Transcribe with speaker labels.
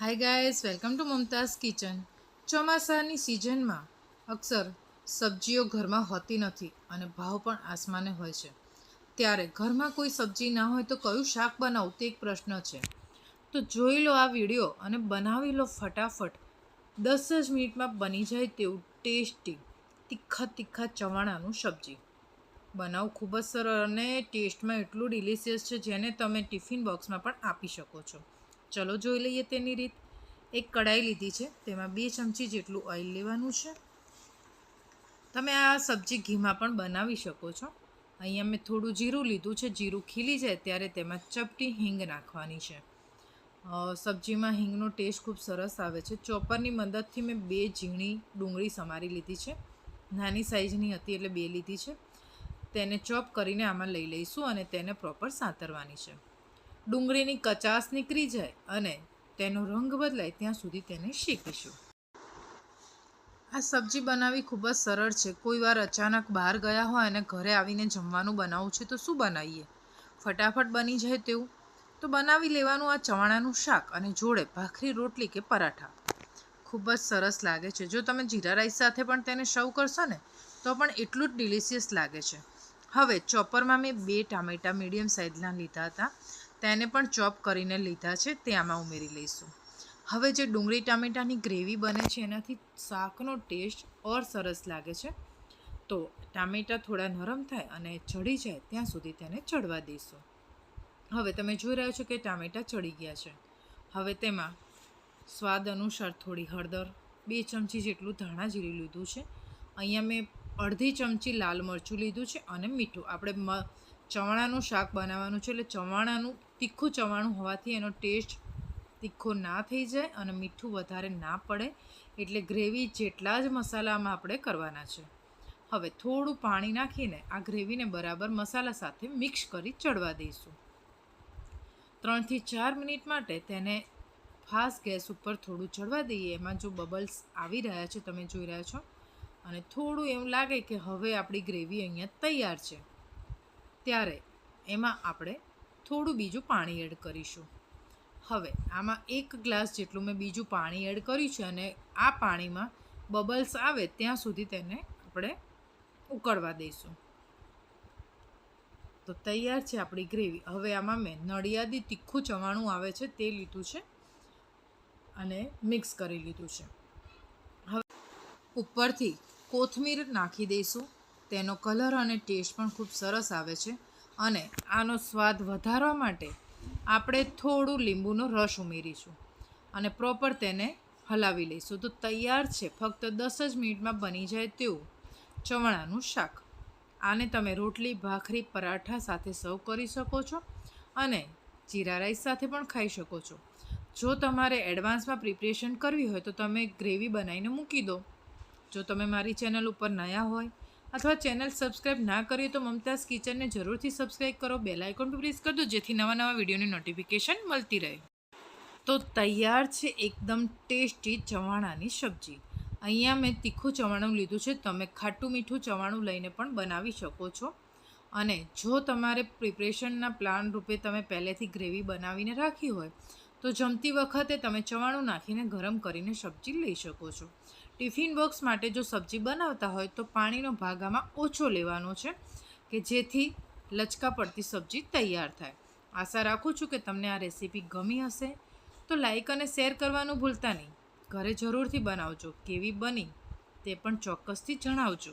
Speaker 1: Hi guys welcome to Mumtaz kitchen ચોમાસાની સિઝનમાં અક્ષર સબ્જીઓ ઘરમાં હોતી નથી અને ભાવ પણ આસમાને હોય છે. ત્યારે ઘરમાં કોઈ સબ્જી ના હોય તો કયું શાક બનાવવું તે એક પ્રશ્ન છે. તો જોઈ લો આ વીડિયો અને બનાવી લો ફટાફટ. દસ જ મિનિટમાં બની જાય તેવું ટેસ્ટી, તીખા તીખા ચવાણાનું સબ્જી. બનાવું ખૂબ જ સરળ અને ટેસ્ટમાં એટલું ડિલિશિયસ છે જેને તમે ટિફિન બોક્સમાં પણ આપી શકો છો. ચલો જોઈ લઈએ તેની રીત. એક કડાઈ લીધી છે, તેમાં બે ચમચી જેટલું ઓઇલ લેવાનું છે. તમે આ સબ્જી ઘીમાં પણ બનાવી શકો છો. અહીંયા મેં થોડું જીરું લીધું છે, જીરું ખીલી જાય ત્યારે તેમાં ચપટી હિંગ નાખવાની છે. સબ્જીમાં હિંગનો ટેસ્ટ ખૂબ સરસ આવે છે. ચોપરની મદદથી મેં બે ઝીણી ડુંગળી સમારી લીધી છે. નાની સાઇઝની હતી એટલે બે લીધી છે. તેને ચોપ કરીને આમાં લઈ લઈશું અને તેને પ્રોપર સાંતરવાની છે. ડુંગળીની કચાસ નીકળી જાય અને તેનો રંગ બદલાય, ત્યાં સુધી તેને શેકીશું. આ સબ્જી બનાવવી ખૂબ જ સરળ છે. કોઈ વાર અચાનક બહાર ગયા હોય અને ઘરે આવીને જમવાનું બનાવવું છે તો શું બનાવીએ? ફટાફટ બની જાય તેવું. તો બનાવી લેવાનું આ ચવાણાનું શાક અને જોડે ભાખરી, રોટલી કે પરાઠા. ખૂબ જ સરસ લાગે છે. જો તમે જીરા રાઈસ સાથે પણ તેને સર્વ કરશો ને, તો પણ એટલું જ ડિલિશિયસ લાગે છે. હવે ચોપરમાં મેં બે ટામેટાં મીડિયમ સાઇઝના લીધા હતા. તેને પણ ચોપ કરીને લીધા છે, તે આમાં ઉમેરી લઈશું. હવે જે ડુંગળી ટામેટાની ગ્રેવી બને છે, એનાથી શાકનો ટેસ્ટ ઓર સરસ લાગે છે. તો ટામેટાં થોડા નરમ થાય અને ચડી જાય, ત્યાં સુધી તેને ચડવા દઈશું. હવે તમે જોઈ રહ્યા છો કે ટામેટાં ચડી ગયા છે. હવે તેમાં સ્વાદ અનુસાર થોડી હળદર, બે ચમચી જેટલું ધાણા જીરું લીધું છે. અહીંયા મેં અડધી ચમચી લાલ મરચું લીધું છે અને મીઠું. આપણે ચવાણાનું શાક બનાવવાનું છે એટલે ચવાણાનું તીખું ચવાણું હોવાથી એનો ટેસ્ટ તીખો ના થઈ જાય અને મીઠું વધારે ના પડે, એટલે ગ્રેવી જેટલા જ મસાલામાં આપણે કરવાના છે. હવે થોડું પાણી નાખીને આ ગ્રેવીને બરાબર મસાલા સાથે મિક્સ કરી ચડવા દઈશું. ત્રણથી ચાર મિનિટ માટે તેને ફાસ્ટ ગેસ ઉપર થોડું ચડવા દઈએ. એમાં જો બબલ્સ આવી રહ્યા છે, તમે જોઈ રહ્યા છો. અને થોડું એવું લાગે કે હવે આપણી ગ્રેવી અહીંયા તૈયાર છે. ત્યારે એમાં આપણે થોડું બીજું પાણી એડ કરીશું. હવે, આમાં એક ગ્લાસ જેટલું મેં બીજું પાણી એડ કર્યું છે અને આ પાણીમાં બબલ્સ આવે ત્યાં સુધી તેને આપણે ઉકળવા દઈશું. તો તૈયાર છે આપણી ગ્રેવી. હવે આમાં મેં નડિયાદી તીખું ચવાણું આવે છે તે લીધું છે અને મિક્સ કરી લીધું છે. હવે ઉપરથી કોથમીર નાખી દઈશું. તેનો કલર અને ટેસ્ટ પણ ખૂબ સરસ આવે છે. અને આનો સ્વાદ વધારવા માટે આપણે થોડું લીંબુનો રસ ઉમેરીશું અને પ્રોપર તેને હલાવી લઈશું. તો તૈયાર છે. ફક્ત દસ જ મિનિટમાં બની જાય તેવું ચવણાનું શાક. આને તમે રોટલી, ભાખરી, પરાઠા સાથે સર્વ કરી શકો છો અને જીરા રાઈસ સાથે પણ ખાઈ શકો છો. જો તમારે એડવાન્સમાં પ્રિપરેશન કરવી હોય તો તમે ગ્રેવી બનાવીને મૂકી દો. જો તમે મારી ચેનલ ઉપર નયા હોય અથવા ચેનલ સબસ્ક્રાઈબ ના કરીએ તો મમતાઝ કિચનને જરૂરથી સબસ્ક્રાઈબ કરો, બેલ આઇકોન પર પ્રેસ કરજો જેથી નવા નવા વિડીયોની નોટિફિકેશન મળતી રહે. તો તૈયાર છે એકદમ ટેસ્ટી ચવાણાની સબ્જી. અહીંયા મેં તીખું ચવાણું લીધું છે, તમે ખાટું મીઠું ચવાણું લઈને પણ બનાવી શકો છો. અને જો તમારે પ્રિપરેશનના પ્લાન રૂપે તમે પહેલેથી ગ્રેવી બનાવીને રાખી હોય, તો જમતી વખતે તમે ચવાણું નાખીને ગરમ કરીને સબ્જી લઈ શકો છો. ટિફિન બોક્સ માટે જો સબ્જી બનાવતા હોય તો પાણીનો ભાગ આમાં ઓછો લેવાનો છે કે જેથી લચકા પડતી સબ્જી તૈયાર થાય. આશા રાખું છું કે તમને આ રેસીપી ગમી હશે. તો લાઈક અને શેર કરવાનું ભૂલતા નહીં. ઘરે જરૂરથી બનાવજો. કેવી બની તે પણ ચોક્કસથી જણાવજો.